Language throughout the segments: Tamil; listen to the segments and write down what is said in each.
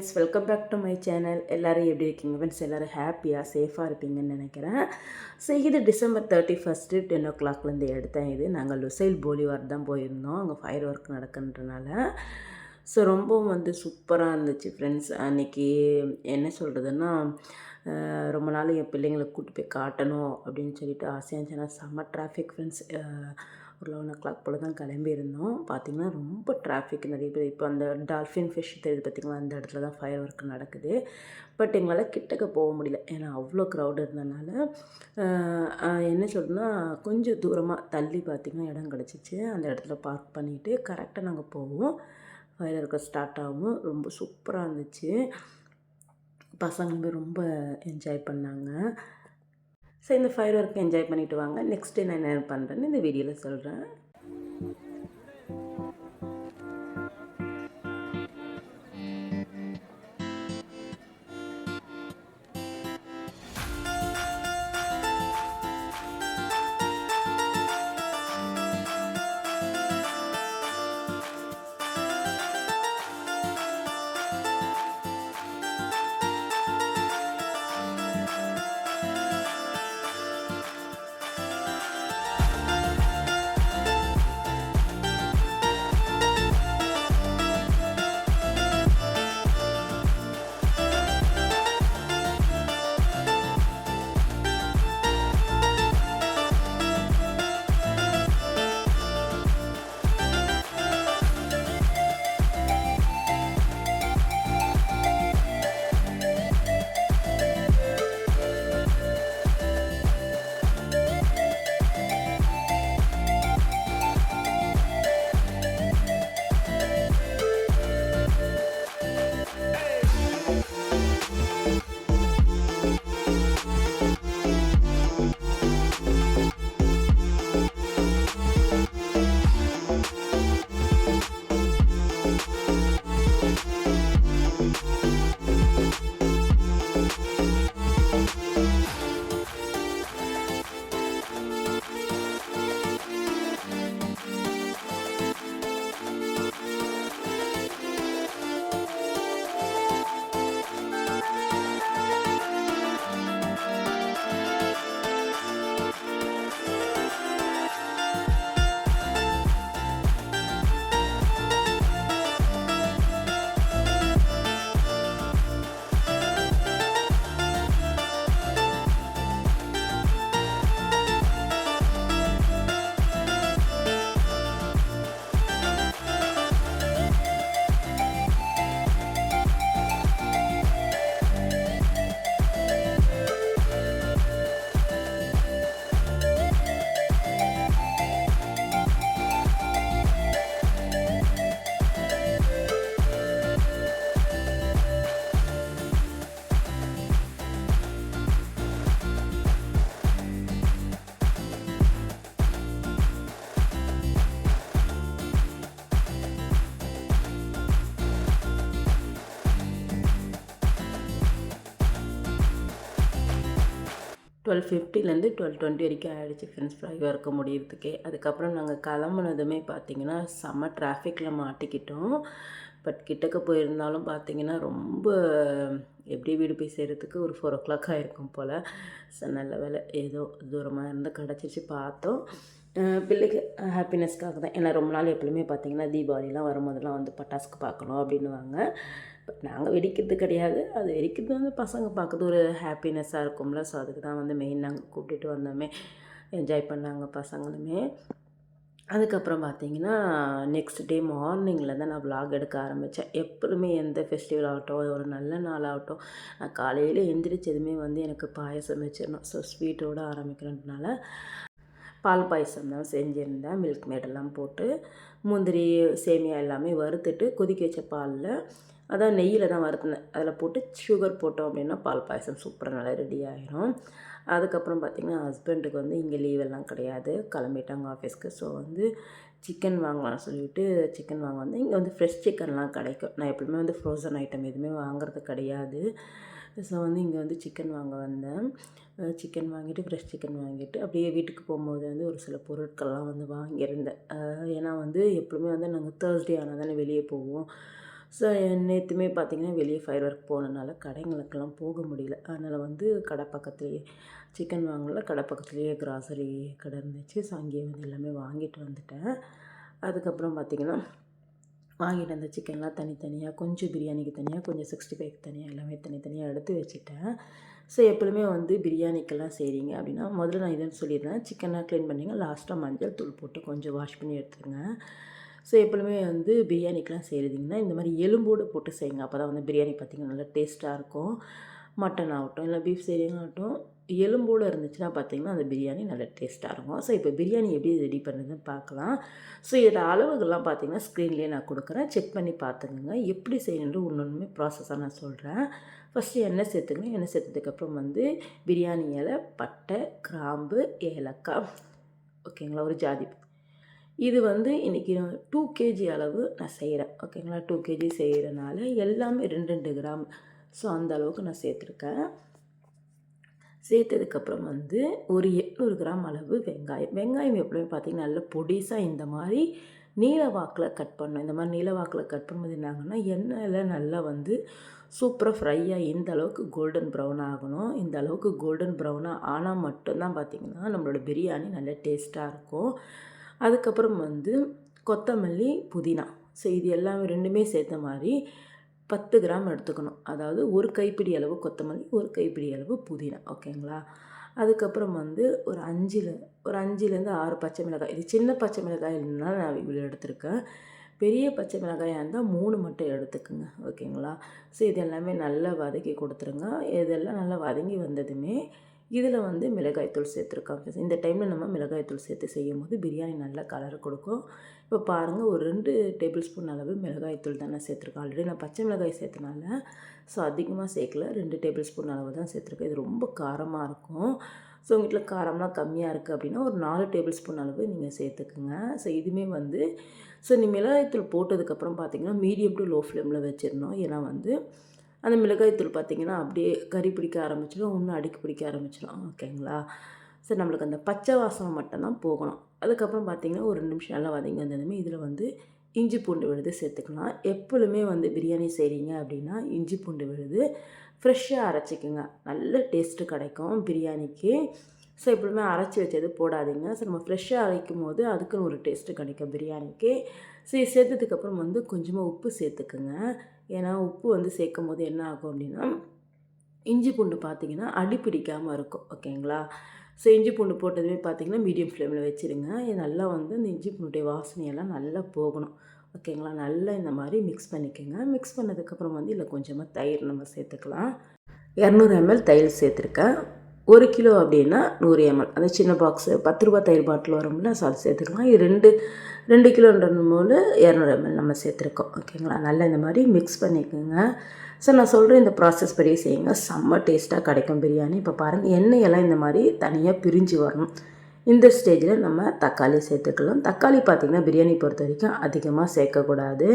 Friends welcome back to my channel. எல்லோரும் எப்படி இருக்கீங்க? ஃப்ரெண்ட்ஸ் எல்லோரும் ஹாப்பியாக சேஃபாக இருப்பீங்கன்னு நினைக்கிறேன். ஸோ இது டிசம்பர் தேர்ட்டி ஃபஸ்ட்டு டென் ஓ கிளாக்லேருந்து எடுத்தேன் இது. நாங்கள் லுசைல் போலிவார் தான் போயிருந்தோம். அங்கே ஃபயர் ஒர்க் நடக்குன்றனால. ஸோ ரொம்பவும் வந்து சூப்பராக இருந்துச்சு ஃப்ரெண்ட்ஸ். அன்றைக்கி என்ன சொல்கிறதுன்னா ரொம்ப நாள் என் பிள்ளைங்களை கூப்பிட்டு போய் காட்டணும் அப்படின்னு சொல்லிட்டு ஆசையாக இருந்துச்சுன்னா செம்ம டிராஃபிக் ஃப்ரெண்ட்ஸ். ஒரு லெவன் ஓ கிளாக் போல் தான் கிளம்பியிருந்தோம். பார்த்திங்கன்னா ரொம்ப டிராஃபிக் நிறைய பேர். இப்போ அந்த டால்ஃபின் ஃபிஷ் தெரியுது பார்த்திங்களா அந்த இடத்துல தான் ஃபயர் ஒர்க் நடக்குது. பட் எங்களால் கிட்டக்க போக முடியல. ஏன்னா அவ்வளோ க்ரௌட் இருந்தனால என்ன சொல்கிறதுனா கொஞ்சம் தூரமாக தள்ளி பார்த்திங்கன்னா இடம் கிடச்சிச்சு. அந்த இடத்துல பார்க் பண்ணிவிட்டு கரெக்டாக நாங்கள் போவோம். ஃபயர் ஒர்க்கு ஸ்டார்ட் ஆகும். ரொம்ப சூப்பராக இருந்துச்சு. பசங்களுமே ரொம்ப என்ஜாய் பண்ணாங்க. ஸோ இந்த ஃபயர் ஒர்க் என்ஜாய் பண்ணிவிட்டு வாங்க. நெக்ஸ்ட் டே நான் என்ன பண்ணுறேன்னு இந்த வீடியோவில் சொல்கிறேன் டுவெல் ஃபிஃப்டிலேருந்து டுவெல் டுவெண்ட்டி வரைக்கும் ஆகிடுச்சு ஃப்ரெண்ட்ஸ் ஃப்ரைவாக இருக்க முடியறதுக்கே. அதுக்கப்புறம் நாங்கள் கிளம்புனதுமே பார்த்தீங்கன்னா செம்ம டிராஃபிக்கில் மாட்டிக்கிட்டோம். பட் கிட்டக்க போயிருந்தாலும் பார்த்தீங்கன்னா ரொம்ப எப்படி வீடு போய் சேர்கிறதுக்கு ஒரு ஃபோர் ஓ கிளாக் ஆகிருக்கும் போல். ஸோ நல்ல வேலை ஏதோ தூரமாக இருந்து கிடச்சிச்சு பார்த்தோம். பிள்ளைக்கு ஹாப்பினஸ்க்காக தான். ஏன்னா ரொம்ப நாள் எப்பவுமே பார்த்தீங்கன்னா தீபாவளிலாம் வரும்போதெல்லாம் வந்து பட்டாசுக்கு பார்க்கணும் அப்படின்னுவாங்க. பட் நாங்கள் வெடிக்கிறது கிடையாது. அது வெடிக்கிறது வந்து பசங்க பார்க்குறது ஒரு ஹாப்பினஸ்ஸாக இருக்கும்ல. ஸோ அதுக்கு தான் வந்து மெயின் நாங்கள் கூப்பிட்டுட்டு வந்தோமே. என்ஜாய் பண்ணாங்க பசங்களுமே. அதுக்கப்புறம் பார்த்தீங்கன்னா நெக்ஸ்ட் டே மார்னிங்கில் தான் நான் விலாக் எடுக்க ஆரம்பித்தேன். எப்பவுமே எந்த ஃபெஸ்டிவல் ஆகட்டும் ஒரு நல்ல நாள் ஆகட்டும் நான் காலையில் எந்திரிச்சதுமே வந்து எனக்கு பாயசம் வச்சிடணும். ஸோ ஸ்வீட்டோடு ஆரம்பிக்கிறதுனால பால் பாயசம் தான் செஞ்சுருந்தேன். மில்க் மேடெல்லாம் போட்டு முந்திரி சேமியா எல்லாமே வறுத்துட்டு கொதிக்க வச்ச பாலில் அதான் நெய்யில் தான் வறுத்துனேன். அதில் போட்டு சுகர் போட்டோம் அப்படின்னா பால் பாயசம் சூப்பராக நல்லா ரெடி ஆகிரும் அதுக்கப்புறம் பார்த்திங்கன்னா ஹஸ்பண்டுக்கு வந்து இங்கே லீவெல்லாம் கிடையாது. கிளம்பிட்டாங்க ஆஃபீஸ்க்கு ஸோ வந்து சிக்கன் வாங்கலாம்னு சொல்லிவிட்டு சிக்கன் வாங்க வந்து இங்கே வந்து ஃப்ரெஷ் சிக்கன்லாம் கிடைக்கும். நான் எப்பவுமே வந்து ஃப்ரோசன் ஐட்டம் எதுவுமே வாங்குறது கிடையாது. ஸோ வந்து இங்கே வந்து சிக்கன் வாங்க வந்தேன். சிக்கன் வாங்கிட்டு ஃப்ரெஷ் சிக்கன் வாங்கிட்டு அப்படியே வீட்டுக்கு போகும்போது வந்து ஒரு சில பொருட்கள்லாம் வந்து வாங்கியிருந்தேன். ஏன்னா வந்து எப்பவுமே வந்து நாங்கள் தேர்ஸ்டே ஆனால் தானே வெளியே போவோம். ஸோ நேற்றுமே பார்த்திங்கன்னா வெளியே ஃபயர் ஒர்க் போனனால கடைங்களுக்கெல்லாம் போக முடியல. அதனால் வந்து கடை பக்கத்துலேயே சிக்கன் வாங்கல கடை பக்கத்துலேயே கிராசரி கடை இருந்துச்சு. ஸோ அங்கேயே வந்து எல்லாமே வாங்கிட்டு வந்துட்டேன். அதுக்கப்புறம் பார்த்திங்கன்னா வாங்கிட்டு வந்த சிக்கன்லாம் தனித்தனியாக கொஞ்சம் பிரியாணிக்கு தனியாக கொஞ்சம் சிக்ஸ்டி ஃபைவ்க்கு தனியாக எல்லாமே தனித்தனியாக எடுத்து வச்சுட்டேன். ஸோ எப்பொழுதுமே வந்து பிரியாணிக்கெல்லாம் செய்கிறீங்க அப்படின்னா முதல்ல நான் இதுன்னு சொல்லிடுறேன். சிக்கனாக க்ளீன் பண்ணிங்க லாஸ்ட்டாக மஞ்சள் தூள் போட்டு கொஞ்சம் வாஷ் பண்ணி எடுத்துருங்க. ஸோ எப்பொழுதுமே வந்து பிரியாணிக்கெலாம் செய்கிறீங்கன்னா இந்த மாதிரி எலும்போடு போட்டு செய்யுங்க. அப்போ தான் வந்து பிரியாணி பார்த்திங்கன்னா நல்லா டேஸ்ட்டாக இருக்கும். மட்டன் ஆகட்டும் இல்லை பீஃப் செய்கிறீங்களாகட்டும் எலும்போடு இருந்துச்சுன்னா பார்த்திங்கன்னா அந்த பிரியாணி நல்ல டேஸ்ட்டாக இருக்கும். ஸோ இப்போ பிரியாணி எப்படி ரெடி பண்ணுறதுன்னு பார்க்கலாம். ஸோ இதோட அளவுகள்லாம் பார்த்திங்கன்னா ஸ்க்ரீன்லேயே நான் கொடுக்குறேன். செக் பண்ணி பார்த்துக்கோங்க. எப்படி செய்யணுன்ற ஒன்று ஒன்றுமே ப்ராசஸாக நான் சொல்கிறேன் ஃபஸ்ட்டு எண்ணெய் சேர்த்துக்கணும். எண்ணெய் சேர்த்ததுக்கப்புறம் வந்து பிரியாணி இலை பட்டை கிராம்பு ஏலக்காய். ஓகேங்களா ஒரு ஜாதி இது வந்து இன்றைக்கி டூ கேஜி அளவு நான் செய்கிறேன் ஓகேங்களா டூ கேஜி செய்கிறனால எல்லாமே ரெண்டு ரெண்டு கிராம். ஸோ அந்த அளவுக்கு நான் சேர்த்துருக்கேன். சேர்த்ததுக்கப்புறம் வந்து ஒரு எட்நூறு கிராம் அளவு வெங்காயம். வெங்காயம் எப்படியுமே பார்த்திங்கன்னா நல்ல பொடிசாக இந்த மாதிரி நீல வாக்கில் கட் பண்ணணும் இந்த மாதிரி நீல வாக்கில் கட் பண்ணும்போது என்னாங்கன்னா எண்ணெயில் நல்லா வந்து சூப்பராக ஃப்ரையாக இந்த அளவுக்கு கோல்டன் ப்ரௌன் ஆகணும். இந்த அளவுக்கு கோல்டன் ப்ரௌனாக ஆனால் மட்டும்தான் பார்த்திங்கன்னா நம்மளோட பிரியாணி நல்ல டேஸ்ட்டாக இருக்கும். அதுக்கப்புறம் வந்து கொத்தமல்லி புதினா. ஸோ இது எல்லாமே ரெண்டுமே சேர்த்த மாதிரி பத்து கிராம் எடுத்துக்கணும். அதாவது ஒரு கைப்பிடி அளவு கொத்தமல்லி ஒரு கைப்பிடி அளவு புதினா. ஓகேங்களா? அதுக்கப்புறம் வந்து ஒரு அஞ்சில் ஒரு அஞ்சுலேருந்து ஆறு பச்சை மிளகாய். இது சின்ன பச்சை மிளகாய் இல்லைன்னா நான் இவ்வளோ எடுத்திருக்கேன். பெரிய பச்சை மிளகாயாக இருந்தால் மூணு மட்டும் எடுத்துக்குங்க. ஓகேங்களா? ஸோ இது எல்லாமே நல்லா வதக்கி கொடுத்துருங்க. இதெல்லாம் நல்லா வதங்கி வந்ததுமே இதில் வந்து மிளகாய்த்தூள் சேர்த்துருக்காங்க இந்த டைமில் நம்ம மிளகாய்த்தூள் சேர்த்து செய்யும் போது பிரியாணி நல்லா கலர் கொடுக்கும். இப்போ பாருங்கள் ஒரு ரெண்டு டேபிள் ஸ்பூன் அளவு மிளகாய்த்தூள் தான் நான் சேர்த்துருக்கேன் ஆல்ரெடி நான் பச்சை மிளகாய் சேர்த்தனால ஸோ அதிகமாக சேர்க்கல. ரெண்டு டேபிள் ஸ்பூன் அளவு தான் சேர்த்துருக்கேன். இது ரொம்ப காரமாக இருக்கும். ஸோ உங்கள் வீட்டில் காரம்லாம் கம்மியாக இருக்குது அப்படின்னா ஒரு நாலு டேபிள் ஸ்பூன் அளவு நீங்கள் சேர்த்துக்குங்க. ஸோ இதுவுமே வந்து ஸோ நீ மிளகாய்த்தூள் போட்டதுக்கப்புறம் பார்த்தீங்கன்னா மீடியம் டு லோ ஃப்ளேமில் வச்சிடணும். ஏன்னா வந்து அந்த மிளகாய்த்தூள் பார்த்திங்கன்னா அப்படியே கறி பிடிக்க ஆரம்பிச்சிடும் இன்னும் அடிக்க பிடிக்க ஆரம்பிச்சிடும். ஓகேங்களா? சரி நம்மளுக்கு அந்த பச்சை வாசனை மட்டும்தான் போகணும். அதுக்கப்புறம் பார்த்திங்கன்னா ஒரு ரெண்டு நிமிஷம் நல்லா வதங்கி வந்ததுமே இதில் வந்து இஞ்சி பூண்டு விழுது சேர்த்துக்கலாம். எப்பொழுதுமே வந்து பிரியாணி செய்கிறீங்க அப்படின்னா இஞ்சி பூண்டு விழுது ஃப்ரெஷ்ஷாக அரைச்சிக்கோங்க. நல்ல டேஸ்ட்டு கிடைக்கும் பிரியாணிக்கு. ஸோ எப்பவுமே அரைச்சி வச்சது போடாதீங்க. ஸோ நம்ம ஃப்ரெஷ்ஷாக அரைக்கும் போது அதுக்குன்னு ஒரு டேஸ்ட்டு கிடைக்கும் பிரியாணிக்கு. ஸோ சேர்த்ததுக்கப்புறம் வந்து கொஞ்சமாக உப்பு சேர்த்துக்குங்க. ஏன்னா உப்பு வந்து சேர்க்கும் போது என்ன ஆகும் அப்படின்னா இஞ்சி பூண்டு பார்த்திங்கன்னா அடி பிடிக்காமல் இருக்கும். ஓகேங்களா? ஸோ இஞ்சி பூண்டு போட்டதுமே பார்த்திங்கன்னா மீடியம் ஃப்ளேமில் வச்சுருங்க. நல்லா வந்து இந்த இஞ்சி பூண்டுடைய வாசனையெல்லாம் நல்லா போகணும். ஓகேங்களா? நல்லா இந்த மாதிரி மிக்ஸ் பண்ணிக்கோங்க. மிக்ஸ் பண்ணதுக்கப்புறம் வந்து இல்லை கொஞ்சமாக தயிர் நம்ம சேர்த்துக்கலாம். இரநூறு எம்எல் தயிர் சேர்த்துருக்கேன். ஒரு கிலோ அப்படின்னா நூறு எம்எல் அந்த சின்ன பாக்ஸு பத்து ரூபா தயிர் பாட்டில் வரும்ல ஸோ அது சேர்த்துக்கலாம். இது ரெண்டு ரெண்டு கிலோன்ற போது இரநூறு எம்எல் நம்ம சேர்த்துருக்கோம். ஓகேங்களா? நல்லா இந்த மாதிரி மிக்ஸ் பண்ணிக்கோங்க. ஸோ நான் சொல்கிறேன் இந்த ப்ராசஸ் படியே செய்யுங்க. செம்ம டேஸ்ட்டாக கிடைக்கும் பிரியாணி. இப்போ பாருங்கள் எண்ணெயெல்லாம் இந்த மாதிரி தனியாக பிரிஞ்சு வரணும். இந்த ஸ்டேஜில் நம்ம தக்காளி சேர்த்துக்கலாம். தக்காளி பார்த்திங்கன்னா பிரியாணி பொறுத்த வரைக்கும் அதிகமாக சேர்க்கக்கூடாது.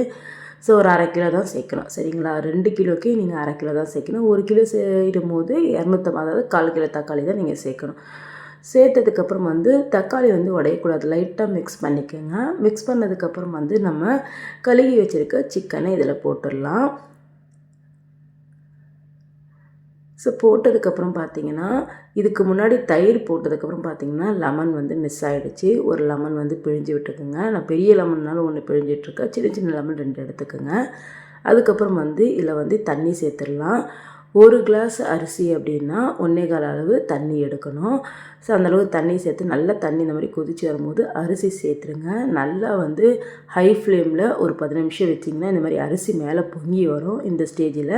ஸோ ஒரு அரை கிலோ தான் சேர்க்கணும். சரிங்களா? ரெண்டு கிலோக்கு நீங்கள் அரை கிலோ தான் சேர்க்கணும். ஒரு கிலோ சேரும் போது இரநூத்தம்பது அதாவது கால் கிலோ தக்காளி தான் நீங்கள் சேர்க்கணும். சேர்த்ததுக்கப்புறம் வந்து தக்காளி வந்து உடையக்கூடாது. லைட்டாக மிக்ஸ் பண்ணிக்கோங்க. மிக்ஸ் பண்ணதுக்கப்புறம் வந்து நம்ம கழுகி வச்சுருக்க சிக்கனை இதில் போட்டுடலாம். ஸோ போட்டதுக்கப்புறம் பார்த்தீங்கன்னா இதுக்கு முன்னாடி தயிர் போட்டதுக்கப்புறம் பார்த்தீங்கன்னா லெமன் வந்து மிஸ் ஆகிடுச்சு ஒரு லெமன் வந்து பிழிஞ்சு விட்டுக்குங்க. நான் பெரிய லெமன்னாலும் ஒன்று பிழிஞ்சிட்ருக்கேன். சின்ன சின்ன லெமன் ரெண்டு எடுத்துக்கோங்க. அதுக்கப்புறம் வந்து இதில் வந்து தண்ணி சேர்த்துடலாம். ஒரு கிளாஸ் அரிசி அப்படின்னா ஒன்றே கால அளவு தண்ணி எடுக்கணும். ஸோ அந்தளவுக்கு தண்ணி சேர்த்து நல்லா தண்ணி இந்த மாதிரி கொதிச்சு வரும்போது அரிசி சேர்த்துருங்க நல்லா வந்து ஹை ஃப்ளேமில் ஒரு பத்து நிமிஷம் வச்சிங்கன்னா இந்த மாதிரி அரிசி மேலே பொங்கி வரும். இந்த ஸ்டேஜில்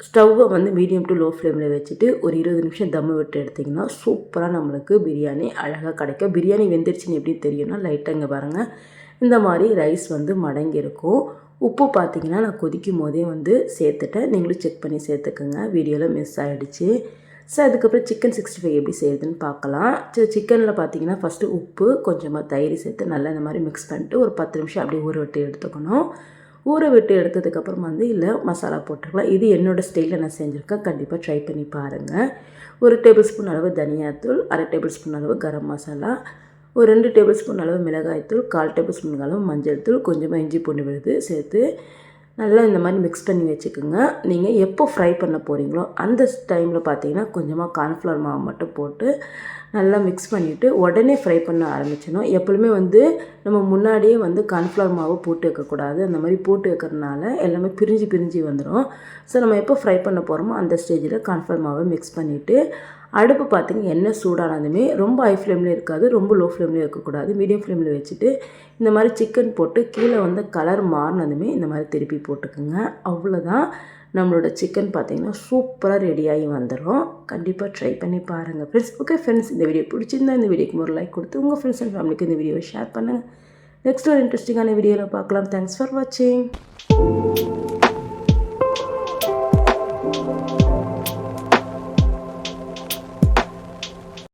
ஸ்டவ்வை வந்து மீடியம் டு லோ ஃப்ளேமில் வச்சுட்டு ஒரு இருபது நிமிஷம் தம்மு விட்டு எடுத்திங்கன்னா சூப்பராக நம்மளுக்கு பிரியாணி அழகாக கிடைக்கும். பிரியாணி வெந்துருச்சுன்னு எப்படி தெரியும்னா லைட்டாக இங்கே பாருங்கள் இந்த மாதிரி ரைஸ் வந்து மடங்கியிருக்கும் உப்பு பார்த்தீங்கன்னா நான் கொதிக்கும் போதே வந்து சேர்த்துட்டேன். நீங்களும் செக் பண்ணி சேர்த்துக்கோங்க. வீடியோவில் மிஸ் ஆகிடுச்சு ஸோ அதுக்கப்புறம் சிக்கன் சிக்ஸ்டி ஃபைவ் எப்படி செய்யுதுன்னு பார்க்கலாம். ஸோ சிக்கனில் பார்த்தீங்கன்னா ஃபஸ்ட்டு உப்பு கொஞ்சமாக தயிர் சேர்த்து நல்லா இந்த மாதிரி மிக்ஸ் பண்ணிட்டு ஒரு பத்து நிமிஷம் அப்படியே ஊற விட்டு எடுத்துக்கணும். ஊற விட்டு எடுத்ததுக்கப்புறம் வந்து இல்லை மசாலா போட்டுக்கலாம். இது என்னோடய ஸ்டைலில் நான் செஞ்சுருக்கேன். கண்டிப்பாக ட்ரை பண்ணி பாருங்கள் ஒரு டேபிள் ஸ்பூன் அளவு தனியாத்தூள் அரை டேபிள் ஸ்பூன் அளவு கரம் மசாலா ஒரு ரெண்டு டேபிள் ஸ்பூன் அளவு மிளகாய்த்தூள் கால் டேபிள் ஸ்பூன் அளவு மஞ்சள் தூள் கொஞ்சமாக இஞ்சி பூண்டு விழுது சேர்த்து நல்லா இந்த மாதிரி மிக்ஸ் பண்ணி வச்சுக்கோங்க. நீங்கள் எப்போ ஃப்ரை பண்ண போகிறீங்களோ அந்த டைமில் பார்த்தீங்கன்னா கொஞ்சமாக கார்ன்ஃப்ளவர் மாவு மட்டும் போட்டு நல்லா மிக்ஸ் பண்ணிவிட்டு உடனே ஃப்ரை பண்ண ஆரம்பிச்சிடணும். எப்பொழுதுமே வந்து நம்ம முன்னாடியே வந்து கார்ன்ஃப்ளவர் மாவு போட்டு வைக்கக்கூடாது அந்த மாதிரி போட்டு வைக்கிறதுனால எல்லாமே பிரிஞ்சு பிரிஞ்சு வந்துடும் ஸோ நம்ம எப்போ ஃப்ரை பண்ண போகிறோமோ அந்த ஸ்டேஜில் கார்ன்ஃப்ளவர் மாவை மிக்ஸ் பண்ணிவிட்டு அடுப்பு பார்த்திங்க எண்ணெய் சூடானதுமே ரொம்ப ஹை ஃப்ளேமில் இருக்காது ரொம்ப லோ ஃப்ளேம்லேயும் இருக்கக்கூடாது மீடியம் ஃப்ளேமில் வச்சுட்டு இந்த மாதிரி சிக்கன் போட்டு கீழே வந்து கலர் மாறினதுமே இந்த மாதிரி திருப்பி போட்டுக்குங்க. அவ்வளோதான் நம்மளோட சிக்கன் பார்த்திங்கன்னா சூப்பராக ரெடியாகி வந்துடும் கண்டிப்பாக ட்ரை பண்ணி பாருங்கள் ஃப்ரெண்ட்ஸ் ஓகே ஃப்ரெண்ட்ஸ் இந்த வீடியோ பிடிச்சிருந்தா இந்த வீடியோக்கு ஒரு லைக் கொடுத்து உங்கள் ஃப்ரெண்ட்ஸ் அண்ட் ஃபேமிலிக்கு இந்த வீடியோவை ஷேர் பண்ணுங்கள் நெக்ஸ்ட் ஒரு இன்ட்ரெஸ்டிங்கான வீடியோவில் பார்க்கலாம். தேங்க்ஸ் ஃபார் வாட்சிங்